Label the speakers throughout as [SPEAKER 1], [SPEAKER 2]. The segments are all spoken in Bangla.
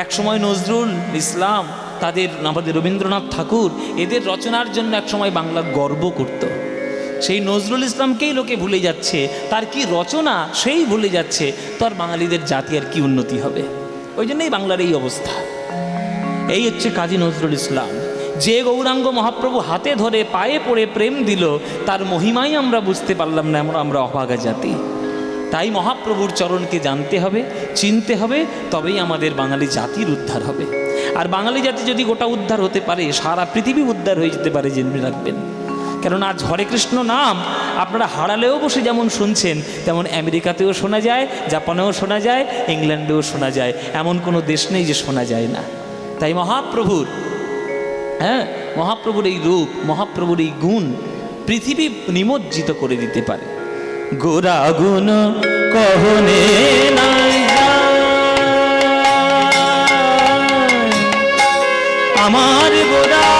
[SPEAKER 1] একসময় নজরুল ইসলাম, তাদের আমাদের রবীন্দ্রনাথ ঠাকুর, এদের রচনার জন্য একসময় বাংলা গর্ব করত। সেই নজরুল ইসলামকেই লোকে ভুলে যাচ্ছে, তার কি রচনা সেই ভুলে যাচ্ছে, তো আর বাঙালিদের জাতি আর কি উন্নতি হবে? ওই জন্যই বাংলার এই অবস্থা। এই হচ্ছে কাজী নজরুল ইসলাম। যে গৌরাঙ্গ মহাপ্রভু হাতে ধরে পায়ে পড়ে প্রেম দিল, তার মহিমাই আমরা বুঝতে পারলাম না আমরা আমরা অভাগা জাতি। তাই মহাপ্রভুর চরণকে জানতে হবে চিনতে হবে, তবেই আমাদের বাঙালি জাতির উদ্ধার হবে। আর বাঙালি জাতি যদি গোটা উদ্ধার হতে পারে, সারা পৃথিবী উদ্ধার হয়ে যেতে পারে, জেনে রাখবেন। কেননা আজ হরে কৃষ্ণ নাম, আপনারা হারালেও বসে যেমন শুনছেন, তেমন আমেরিকাতেও শোনা যায়, জাপানেও শোনা যায়, ইংল্যান্ডেও শোনা যায়। এমন কোনো দেশ নেই যে শোনা যায় না। তাই মহাপ্রভুর হ্যাঁ মহাপ্রভুর এই রূপ, মহাপ্রভুর এই গুণ পৃথিবী নিমজ্জিত করে দিতে পারে। গোরা গুণ কহনে নাই আমার গোরা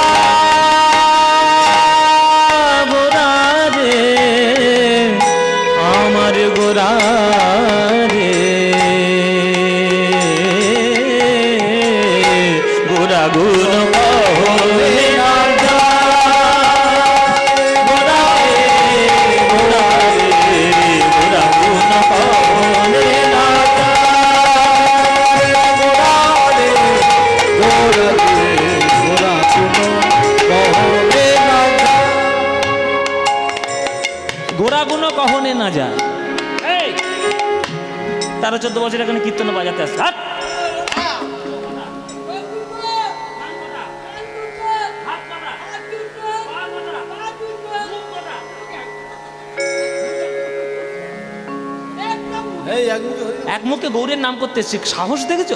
[SPEAKER 1] গৌরের নাম করতে এসছি সাহস দেখেছ?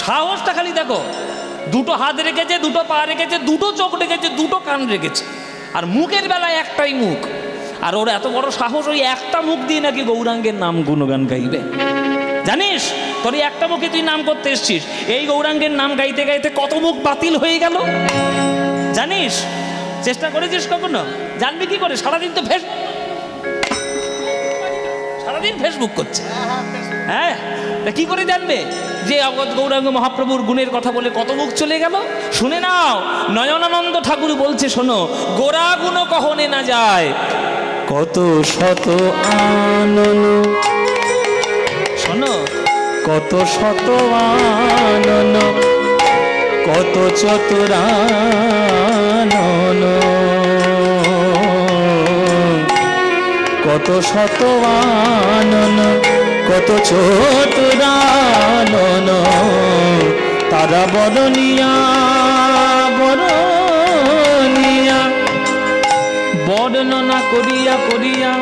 [SPEAKER 1] সাহসটা খালি দেখো। দুটো হাত রেখেছে, দুটো পা রেখেছে, দুটো চোখ রেখেছে, দুটো কান রেখেছে। আর মুখের বেলায় একটাই মুখ। আর ওর এত বড় সাহস, ওই একটা মুখ দিয়ে নাকি গৌরাঙ্গের নাম গুণগান গাইবে। জানিস? তোর একটা মুখে তুই নাম করতে এসছিস। এই গৌরাঙ্গের নাম গাইতে গাইতে কত মুখ বাতিল হয়ে গেল? জানিস? চেষ্টা করেছিস কখনো? জানবি কি করে? সারাদিন তো ফেস সারাদিন ফেসবুক করছে। হ্যাঁ? তা কি করে জানবে? যে অগত গৌরাঙ্গ মহাপ্রভুর গুণের কথা বলে কত মুখ চলে গেল? শুনে নাও নয়নানন্দ ঠাকুর বলছে শোনো গোরা গুণ কহনে না যায়। কত শত আনন শোনো। কত শত আনন কত চতুরানন কত শত আনন কত চতুরানন তারা বরণিয়া বরণিয়া বর্ণনা করিয়া করিয়া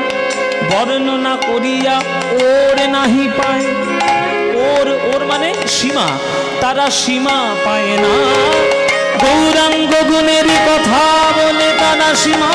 [SPEAKER 1] বর্ণনা করিয়া ওর নাহি পায়। ওর ওর মানে সীমা, তারা সীমা পায় না। গৌরাঙ্গ গুণের কথা বলে তারা সীমা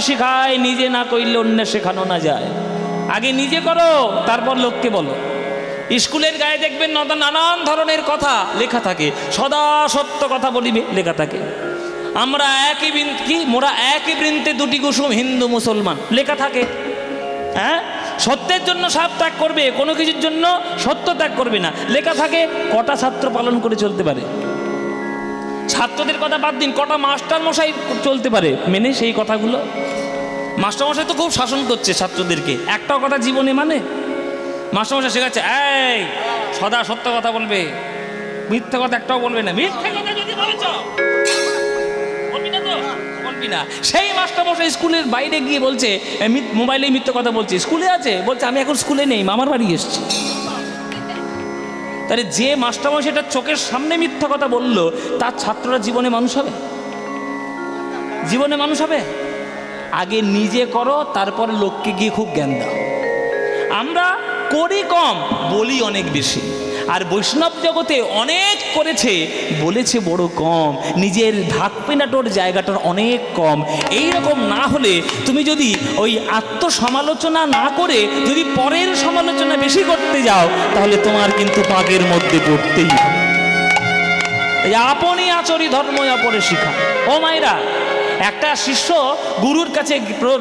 [SPEAKER 1] শিখায়, নিজে না কইলে অন্য শেখানো না যায়। আগে নিজে করো, তারপর লোককে বলো। স্কুলের গায়ে দেখবেন নানান ধরনের কথা লেখা থাকে, সদা সত্য কথা বলিবে, লেখা থাকে। আমরা একই কি? মোরা একই বৃন্তে দুটি কুসুম, হিন্দু, মুসলমান, লেখা থাকে। হ্যাঁ? সত্যের জন্য সাপ ত্যাগ করবে, কোনো কিছুর জন্য সত্য ত্যাগ করবে না। লেখা থাকে, কটা ছাত্র পালন করে চলতে পারে। ছাত্রদের কথা বাদ দিন, কটা মাস্টার মশাই চলতে পারে? মেনে সেই কথাগুলো? মাস্টার মশাই তো খুব শাসন করছে ছাত্রদেরকে। একটাও কথা জীবনে মানে? মাস্টার মশাই শেখাচ্ছে, এই, সদা সত্য কথা বলবে। মিথ্যা কথা একটাও বলবে না। মিথ্যা কথা সেই মাস্টার মশাই স্কুলের বাইরে গিয়ে বলছে মোবাইলে মিথ্যা কথা বলছে। স্কুলে আছে? বলছে, আমি এখন স্কুলে নেই, মামার বাড়ি এসেছি। তাহলে যে মাস্টারমশাই এটা চোখের সামনে মিথ্যা কথা বলল, তার ছাত্ররা জীবনে মানুষ হবে? জীবনে মানুষ হবে? আগে নিজে করো, তারপর লোককে গিয়ে খুব জ্ঞান দাও। আমরা করি কম, বলি অনেক বেশি। আর বৈষ্ণব জগতে অনেক করেছে, বলেছে বড় কম। নিজের ঢাক পেনাটোর জায়গাটার অনেক কম। এই রকম না হলে তুমি যদি ওই আত্মসমালোচনা না করে, যদি পরের সমালোচনা বেশি করতে যাও, তাহলে তোমার কিন্তু পাগের মধ্যে পড়তেই আপনি আচরি ধর্ম অপরে শিখা। ও মায়েরা, একটা শিষ্য গুরুর কাছে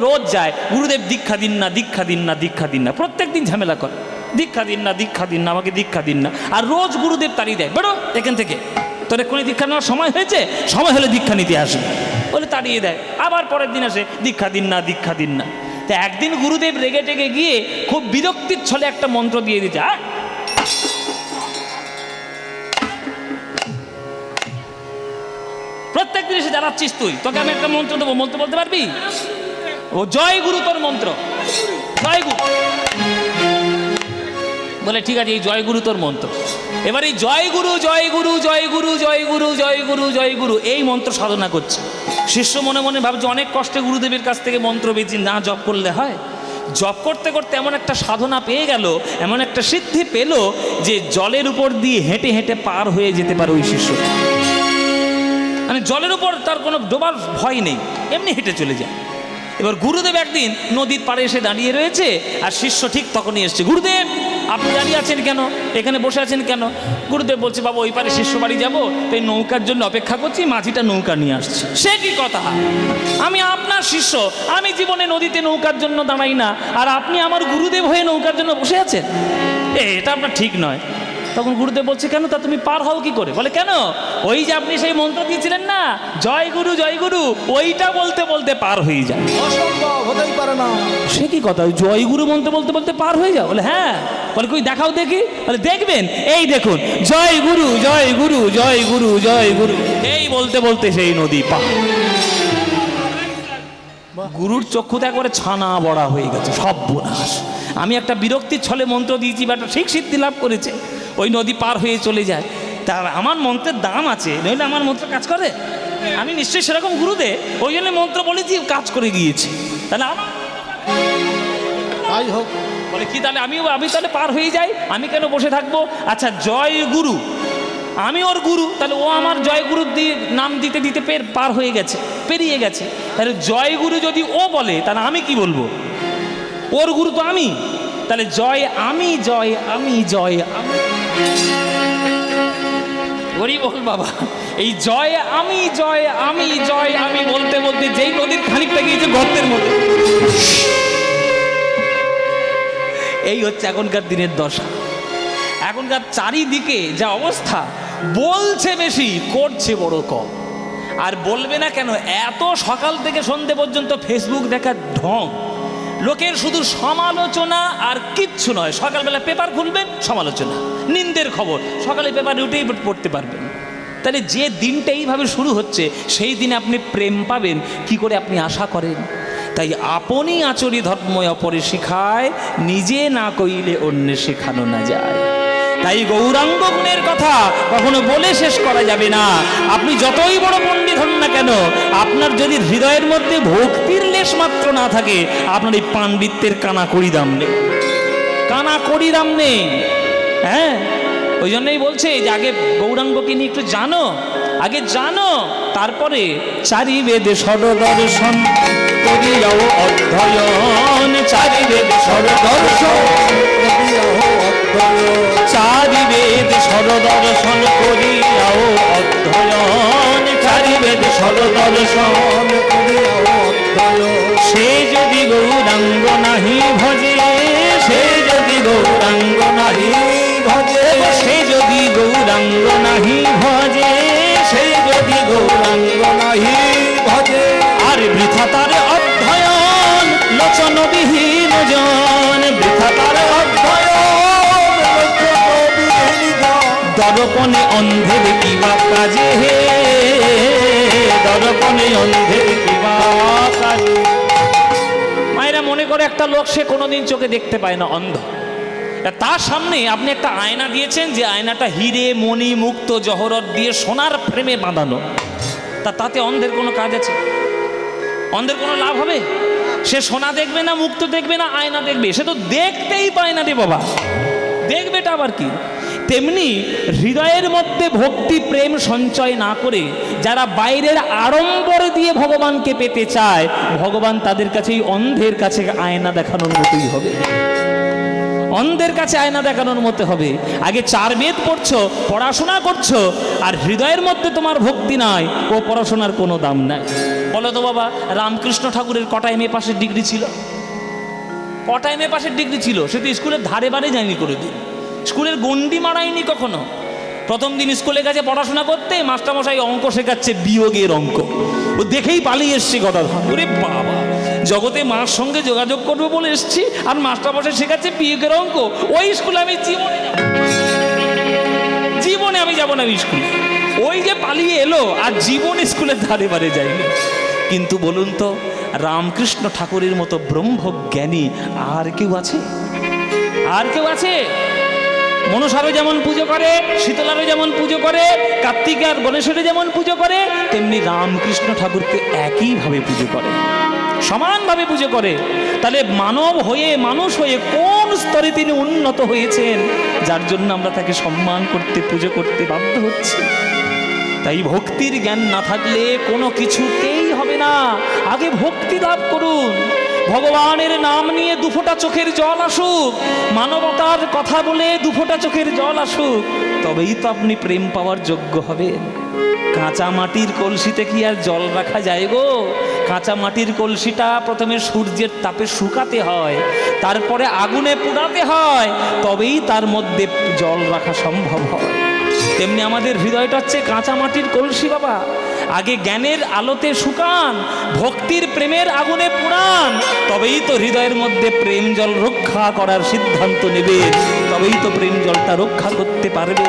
[SPEAKER 1] রোজ যায়, গুরুদেব দীক্ষা দিন না, দীক্ষা দিন না, দীক্ষা দিন না। প্রত্যেক দিন ঝামেলা করে। দীক্ষা দিন না, দীক্ষা দিন না, আমাকে দীক্ষা দিন না। আর রোজ গুরুদেব তাড়িয়ে দেয়, বেরো এখান থেকে। তোর এক্ষুনি দীক্ষা নেওয়ার সময় হয়েছে? সময় হলে দীক্ষা নিতে আসবে। বলে তাড়িয়ে দেয়। আবার পরের দিন আসে, দীক্ষা দিন না, দীক্ষা দিন না। তো একদিন গুরুদেব রেগে টেগে গিয়ে খুব বিরক্তির ছলে একটা মন্ত্র দিয়ে দিতে, আহ? প্রত্যেক দিন এসে জানাচ্ছিস তুই। তোকে আমি একটা মন্ত্র দেবো। মন্ত্র বলতে পারবি? ও জয় গুরু তোর মন্ত্র। জয় গুরু। বলে, ঠিক আছে, এই জয় গুরু তোর মন্ত্র। এবার এই জয় গুরু জয় গুরু জয় গুরু জয় গুরু জয় গুরু জয় গুরু, এই মন্ত্র সাধনা করছে। শিষ্য মনে মনে ভাবছে, অনেক কষ্টে গুরুদেবের কাছ থেকে মন্ত্র বেঁচে না, জপ করলে হয়। জপ করতে করতে এমন একটা সাধনা পেয়ে গেল, এমন একটা সিদ্ধি পেল যে জলের উপর দিয়ে হেঁটে হেঁটে পার হয়ে যেতে পারে ওই শিষ্য। মানে জলের উপর তার কোনো ডোবার ভয় নেই, এমনি হেঁটে চলে যায়। এবার গুরুদেব একদিন নদীর পাড়ে এসে দাঁড়িয়ে রয়েছে, আর শিষ্য ঠিক তখনই এসছে, গুরুদেব আপনি দাঁড়িয়ে আছেন কেন? এখানে বসে আছেন কেন? গুরুদেব বলছে, বাবা, ওই পারে শিষ্য বাড়ি যাব, তাই নৌকার জন্য অপেক্ষা করছি, মাঝিটা নৌকা নিয়ে আসছি। সে কি কথা? আমি আপনার শিষ্য, আমি জীবনে নদীতে নৌকার জন্য দাঁড়াই না, আর আপনি আমার গুরুদেব হয়ে নৌকার জন্য বসে আছেন? এটা আপনার ঠিক নয়। তখন গুরুদেব বলছে কেন? তা তুমি পার হও কি করে? বলে কেন? ওই যে আপনি সেই মন্ত্র দিয়েছিলেন না জয় গুরু জয় গুরু ওইটা বলতে বলতে পার হয়ে যায়
[SPEAKER 2] অসম্ভব হতেই পারে না।
[SPEAKER 1] সে কি কথা? জয় গুরু মন্ত্র বলতে বলতে পার হয়ে যাও? বলে হ্যাঁ। বলে কই দেখাও দেখি। বলে দেখবেন? এই দেখুন জয় গুরু জয় গুরু জয় গুরু জয় গুরু। এই বলতে বলতে সেই নদী পা গুরুর চক্ষুতে একবারে ছানা বড়া হয়ে গেছে সব বোনাস আমি একটা বিরক্তির ছলে মন্ত্র দিয়েছি বা একটা ঠিক সিদ্ধি লাভ করেছে। ওই নদী পার হয়ে চলে যায়। তা আমার মন্ত্রের দাম আছে নইলে আমার মন্ত্র কাজ করে? আমি নিশ্চয়ই সেরকম গুরুদে ওই জন্য মন্ত্র বলেছি কাজ করে গিয়েছি। তাহলে আমার
[SPEAKER 2] তাই হোক।
[SPEAKER 1] বলে কি তাহলে আমিও আমি তাহলে পার হয়ে যাই? আমি কেন বসে থাকব? আচ্ছা জয় গুরু। আমি ওর গুরু তাহলে ও আমার জয় গুরু দিয়ে নাম দিতে দিতে পের পার হয়ে গেছে পেরিয়ে গেছে। তাহলে জয় গুরু যদি ও বলে তাহলে আমি কি বলব? ওর গুরু তো আমি। তাহলে জয় আমি জয় আমি জয় আমি। ওরই বল বাবা। এই জয় আমি জয় আমি জয় আমি বলতে বলতে যেই নদীর খানিকটা গিয়েছে গর্তের মধ্যে। এই হচ্ছে এখনকার দিনের দশা। এখনকার চারিদিকে যা অবস্থা, বলছে বেশি, করছে বড় কম। আর বলবে না কেন, এত সকাল থেকে সন্ধে পর্যন্ত ফেসবুক দেখার ঢং। লোকের শুধু সমালোচনা আর কিচ্ছু নয়। সকালবেলা পেপার খুলবেন সমালোচনা। নিন্দের খবর। সকালে পেপার উঠেই পড়তে পারবেন। তাহলে যে দিনটা এইভাবে শুরু হচ্ছে, সেই দিনে আপনি প্রেম পাবেন। কি করে আপনি আশা করেন? তাই আপনি আচরি ধর্ম অপরে শিখায় নিজে না কইলে অন্য শেখানো না যায়। তাই গৌরাঙ্গ গুণের কথা কখনো বলে শেষ করা যাবে না। আপনি যতই বড় পণ্ডিত হন না কেন, আপনার যদি হৃদয়ের মধ্যে ভক্তির লেশ মাত্র না থাকে, আপনার এই পাণ্ডিত্যের কানা করি দাম নেই। কানা করি দাম নেই। হ্যাঁ? ওই জন্যই বলছে যে, আগে গৌরাঙ্গকে নিয়ে একটু জানো, আগে জানো, তারপরে চারি বেদে সরদর্শন অধ্যয়ন চারি বেদে সরদর্শন বেদ সরদর্শন করিয়াও অধ্যয়ন চারি বেদ সরদর্শন সে যদি গৌরাঙ্গ নাহি ভজে, সে যদি গৌরাঙ্গ নাহি ভজে, সে যদি গৌরাঙ্গ নাহি ভজে, সে যদি গৌরাঙ্গ নাহি ভজে। আর বৃথা তার দর্পণে অন্ধের কিবা কাজে হে। দর্পণে অন্ধের কিবা কাজে। মায়েরা মনে করে একটা লোক সে কোনোদিন চোখে দেখতে পায় না, অন্ধ। তার সামনে আপনি একটা আয়না দিয়েছেন, যে আয়নাটা হিরে, মণি, মুক্ত, জহরত দিয়ে সোনার ফ্রেমে বাঁধানো। তা তাতে অন্ধের কোনো কাজ আছে? অন্ধের কোনো লাভ হবে? সে সোনা দেখবে না, মুক্ত দেখবে না, আয়না দেখবে। সে তো দেখতেই পায় না রে বাবা। দেখবেটা আবার কি? তেমনি হৃদয়ের মধ্যে ভক্তি, প্রেম, সঞ্চয় না করে যারা বাইরের আড়ম্বর দিয়ে ভগবানকে পেতে চায়, ভগবান তাদের কাছে এই অন্ধের কাছে আয়না দেখানোর মতোই হবে। অন্ধের কাছে আয়না দেখানোর মতো হবে। আগে চার বেদ পড়ছো, পড়াশোনা করছ, আর হৃদয়ের মধ্যে তোমার ভক্তি নাই, ও পড়াশোনার কোনো দাম নাই। বলো তো বাবা, রামকৃষ্ণ ঠাকুরের কটা এ পাশের ডিগ্রি ছিল? কটা এ পাশের ডিগ্রি ছিল? সে তো স্কুলের ধারে বারে যায়নি করে দিন স্কুলের গন্ডি মারায়নি কখনো? প্রথম দিন স্কুলে গেছে পড়াশোনা করতে মাস্টারমশাই অঙ্ক শেখাচ্ছে, বিয়োগের অঙ্ক। ও দেখেই পালিয়ে এসছে ওরে বাবা, জগতে মার সঙ্গে যোগাযোগ করবে বলে এসছি, আর মাস্টারমশাই শেখাচ্ছে বিয়োগের অঙ্ক। ওই স্কুলে আমি জীবনে জীবনে আমি যাব না ওই স্কুলে। ওই যে পালিয়ে এলো, আর জীবন স্কুলের ধারে বারে যায়নি। কিন্তু বলুন তো, রামকৃষ্ণ ঠাকুরের মতো ব্রহ্মজ্ঞানী আর কেউ আছে? আর কেউ আছে? মনসারও যেমন পুজো করে, শীতলারও যেমন পুজো করে, কার্তিক আর গণেশেরও যেমন পুজো করে, তেমনি রামকৃষ্ণ ঠাকুরকে একইভাবে পুজো করে। সমানভাবে পুজো করে। তাহলে মানব হয়ে, মানুষ হয়ে কোন স্তরে তিনি উন্নত হয়েছেন, যার জন্য আমরা তাকে সম্মান করতে, পুজো করতে বাধ্য হচ্ছি। তাই ভক্তির জ্ঞান না থাকলে কোনো কিছুতেই হবে না। আগে ভক্তি লাভ করুন। ভগবানের নাম নিয়ে দুফোটা চোখের জল আসুক। মানবতার কথা বলে দুফোটা চোখের জল আসুক। তবেই তো আপনি প্রেম পাওয়ার যোগ্য হবেন। কাঁচা মাটির কলসিতে কি আর জল রাখা যায় গো? কাঁচা মাটির কলসিটা প্রথমে সূর্যের তাপে শুকাতে হয়, তারপরে আগুনে পোড়াতে হয়, তবেই তার মধ্যে জল রাখা সম্ভব হয়। তেমনি আমাদের হৃদয়টা হচ্ছে কাঁচা মাটির কলসি বাবা। আগে জ্ঞানের আলোতে শুকান, ভক্তির প্রেমের আগুনে পুরান তবেই তো হৃদয়ের মধ্যে প্রেম জল রক্ষা করার সিদ্ধান্ত নেবে, তবেই তো প্রেম জলটা রক্ষা করতে পারবে।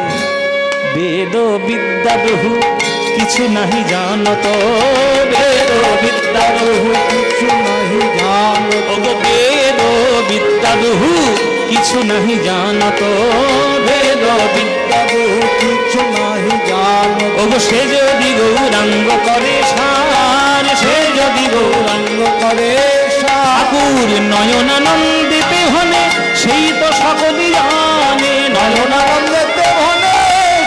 [SPEAKER 1] বেদ বিদ্যা বহু কিছু নাহি জানত বেদ বিদ্যা বহু কিছু নাহি জানত বেদ বিদ্যা বহু কিছু নাহি জানত বেদ বিদ্যা বহু কিছু জানত ওগো সে যদি গৌরাঙ্গ করে সার সে যদি গৌরাঙ্গ করে ঠাকুর নয়নানন্দিতে হনে সেই তো সকলই জানে। নয়নানন্দিতে হনে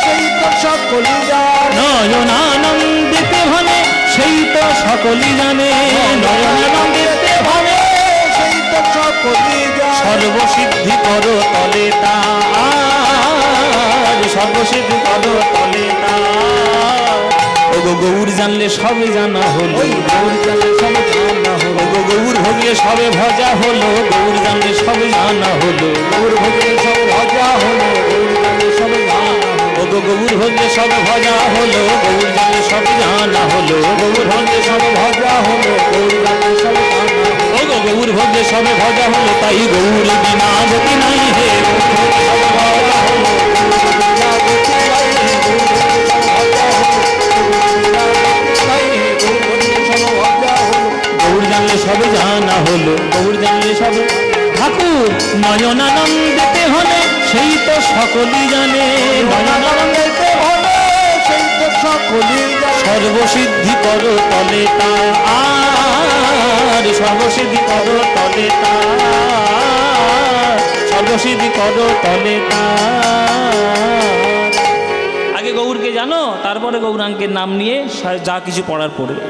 [SPEAKER 1] সেই তো সকলই জানে। নয়নানন্দিতে হনে সেই তো সকলই জানে। নয়নানন্দিতে হনে সেই তো সকলই জানে। সর্বসিদ্ধি করো তলে তার সর্বসিদ্ধি করো তলে তার ওগো গৌর জানলে সবে জানা হলো গৌর জানলে সবে জানা হলো। ওগো গৌর ভোগলে সবে ভজা হলো গৌর জানলে সবে জানা হলো। গৌর ভোগলে সবে ভজা হলো গৌর জানলে সবে জানা ওগো গৌর ভোগলে সবে ভজা হলো গৌর জানলে সবে জানা হলো। গৌর ভোগলে সবে ভজা হলো গৌর জানলে সবে জানা ওগো গৌর ভোগলে সবে ভজা হলো তাই গৌর বিনা গতি নাই হে। সবে ভজা হলো হলো গৌর জানলে সবে। ঠাকুর নয়নানন্দিতে হলে সেই তো সকলই জানে। নয়নানন্দিতে হলে সেই তো সকলই সর্বসিদ্ধি করো তলে তার সর্বসিদ্ধি করো তলে তার সর্বসিদ্ধি করো তলে তার। আগে গৌরকে জানো তারপরে গৌরাঙ্গের নাম নিয়ে যা কিছু পড়ার পড়বে।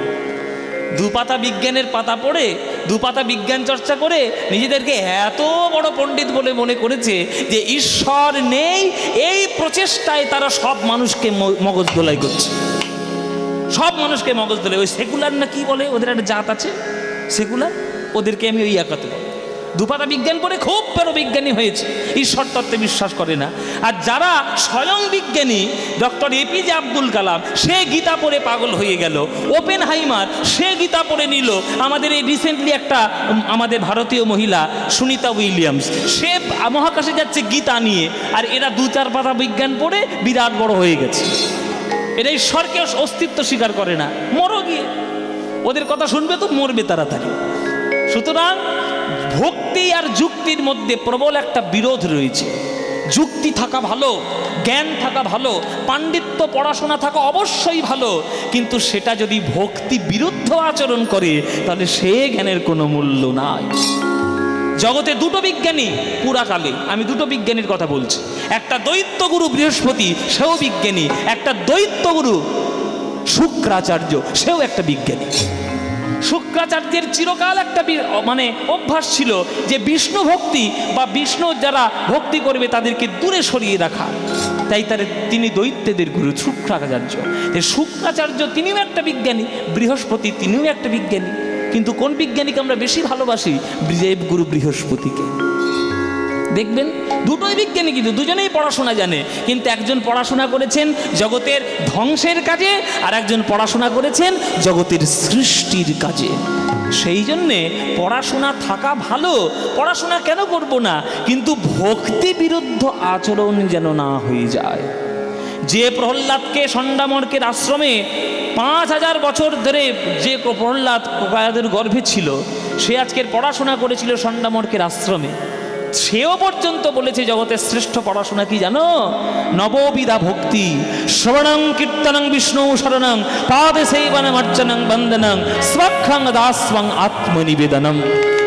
[SPEAKER 1] দু পাতা বিজ্ঞানের পাতা পড়ে দু পাতা বিজ্ঞান চর্চা করে নিজেদেরকে এত বড় পণ্ডিত বলে মনে করেছে যে ঈশ্বর নেই, এই প্রচেষ্টায় তারা সব মানুষকে মগজ ধোলাই করছে। সব মানুষকে মগজ ধোলাই। ওই সেকুলার না কি বলে? ওদের একটা জাত আছে। সেকুলার? ওদেরকে আমি ওই একাতে। দুপাতা বিজ্ঞান পড়ে খুব বড় বিজ্ঞানী হয়েছে। ঈশ্বর তত্ত্বে বিশ্বাস করে না। আর যারা স্বয়ং বিজ্ঞানী, ডক্টর এপিজে আব্দুল কালাম, সে গীতা পড়ে পাগল হয়ে গেল। ওপেন হাইমার সে গীতা পড়ে নিল। আমাদের এই রিসেন্টলি একটা আমাদের ভারতীয় মহিলা, সুনিতা উইলিয়ামস, সে মহাকাশে যাচ্ছে গীতা নিয়ে। আর এরা দু চার পাতা বিজ্ঞান পড়ে বিরাট বড় হয়ে গেছে। এরা ঈশ্বরকে অস্তিত্ব স্বীকার করে না। মরো গিয়ে। ওদের কথা শুনবে তো মরবে তাড়াতাড়ি। সুতরাং ভক্তি আর যুক্তির মধ্যে প্রবল একটা বিরোধ রয়েছে। যুক্তি থাকা ভালো, জ্ঞান থাকা ভালো, পাণ্ডিত্য, পড়াশোনা থাকা অবশ্যই ভালো, কিন্তু সেটা যদি ভক্তি বিরুদ্ধ আচরণ করে, তাহলে সে জ্ঞানের কোনো মূল্য নাই। জগতে দুটো বিজ্ঞানী পুরাকালে, আমি দুটো বিজ্ঞানীর কথা বলছি। একটা দৈত্যগুরু বৃহস্পতি, সেও বিজ্ঞানী। একটা দৈত্যগুরু শুক্রাচার্য, সেও একটা বিজ্ঞানী। শুক্রাচার্যের চিরকাল একটা মানে অভ্যাস ছিল যে বিষ্ণু ভক্তি বা বিষ্ণু যারা ভক্তি করবে তাদেরকে দূরে সরিয়ে রাখা। তাই তার তিনি দৈত্যদের গুরু শুক্রাচার্য। শুক্রাচার্য তিনিও একটা বিজ্ঞানী, বৃহস্পতি তিনিও একটা বিজ্ঞানী। কিন্তু কোন বিজ্ঞানীকে আমরা বেশি ভালোবাসি? দেবগুরু বৃহস্পতিকে। দেখবেন, দুটোই বিজ্ঞানী কিন্তু, দুজনেই পড়াশোনা জানে। কিন্তু একজন পড়াশোনা করেছেন জগতের ধ্বংসের কাজে, আর একজন পড়াশোনা করেছেন জগতের সৃষ্টির কাজে। সেই জন্যে পড়াশোনা থাকা ভালো, পড়াশোনা কেন করব না? কিন্তু ভক্তি বিরুদ্ধ আচরণ যেন না হয়ে যায়। যে প্রহ্লাদকে সন্ডামর্কের আশ্রমে পাঁচ হাজার বছর ধরে যে প্রহ্লাদ প্রকায়াদের গর্ভে ছিল, সে আজকের পড়াশোনা করেছিল সন্ডামর্কের আশ্রমে। সেও পর্যন্ত বলেছে জগতের শ্রেষ্ঠ পড়াশোনা কি জানো? নববিধা ভক্তি। শ্রবণং, কীর্তনং, বিষ্ণু শরণং, পাদে সেইবনম অর্চনং, বন্দনং, স্বক্ষং দাস্বং আত্মনিবেদনম।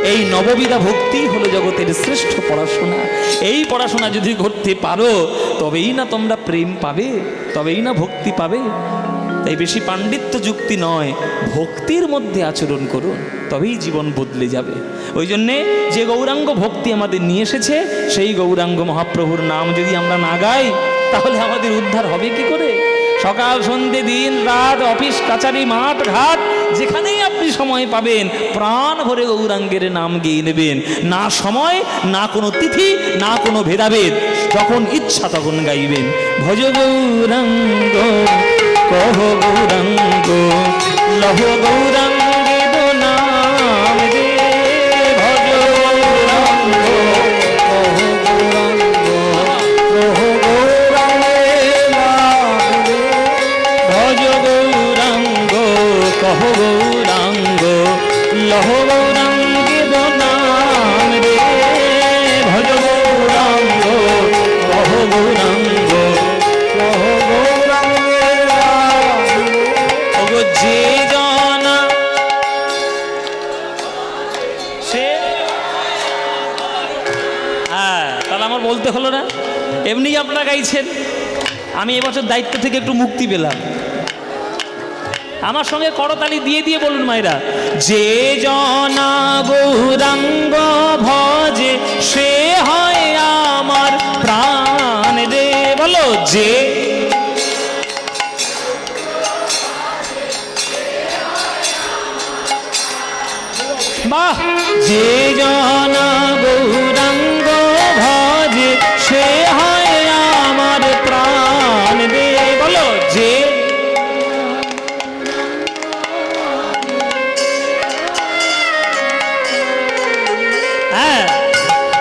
[SPEAKER 1] এই নববিধা ভক্তি হলো জগতের শ্রেষ্ঠ পড়াশোনা। এই পড়াশোনা যদি করতে পারো, তবেই না তোমরা প্রেম পাবে, তবেই না ভক্তি পাবে। তাই বেশি পাণ্ডিত্য যুক্তি নয়, ভক্তির মধ্যে আচরণ করুন, তবেই জীবন বদলে যাবে। ওই জন্যে যে গৌরাঙ্গ ভক্তি আমাদের নিয়ে এসেছে, সেই গৌরাঙ্গ মহাপ্রভুর নাম যদি আমরা না গাই, তাহলে আমাদের উদ্ধার হবে কি করে? সকাল সন্ধে দিন, রাত, অফিস, কাচারি, মাঠ, ঘাট, যেখানেই আপনি সময় পাবেন, প্রাণ ভরে গৌরাঙ্গের নাম গেয়ে নেবেন। না সময়, না কোনো তিথি, না কোনো ভেদাভেদ, যখন ইচ্ছা তখন গাইবেন। ভজ গৌরাঙ্গ। কহ গৌরাঙ্গ লহ গৌরাঙ্গে তাহলে আমার বলতে হলো না। এমনি আপনারা গাইছেন। আমি এবছর দায়িত্ব থেকে একটু মুক্তি পেলাম। আমার সঙ্গে করতালি দিয়ে দিয়ে বলুন মায়েরা যে জনা গৌরাঙ্গ ভজে সে হয় আমার প্রাণ রে। বলো যে বাহ! যে জন গৌরাঙ্গ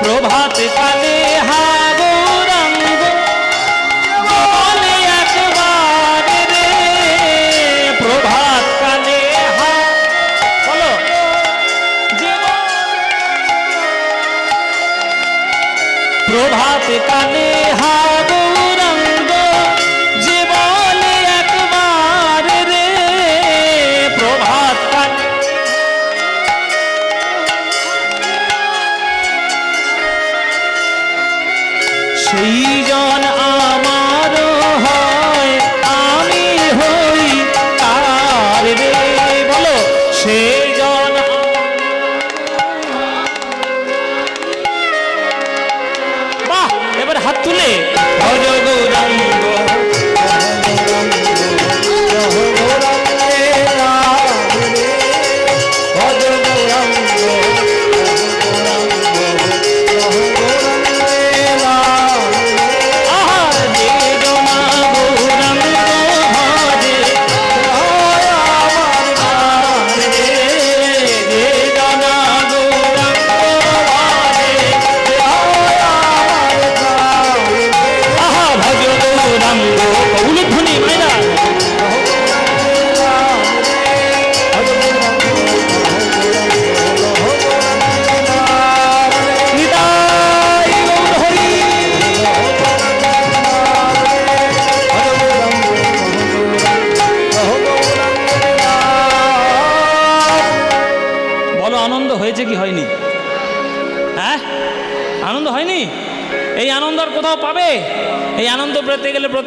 [SPEAKER 1] প্রভাত কালে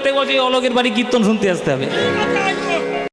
[SPEAKER 1] প্রত্যেক বছর অলোকের বাড়ি কীর্তন শুনতে আসতে হবে।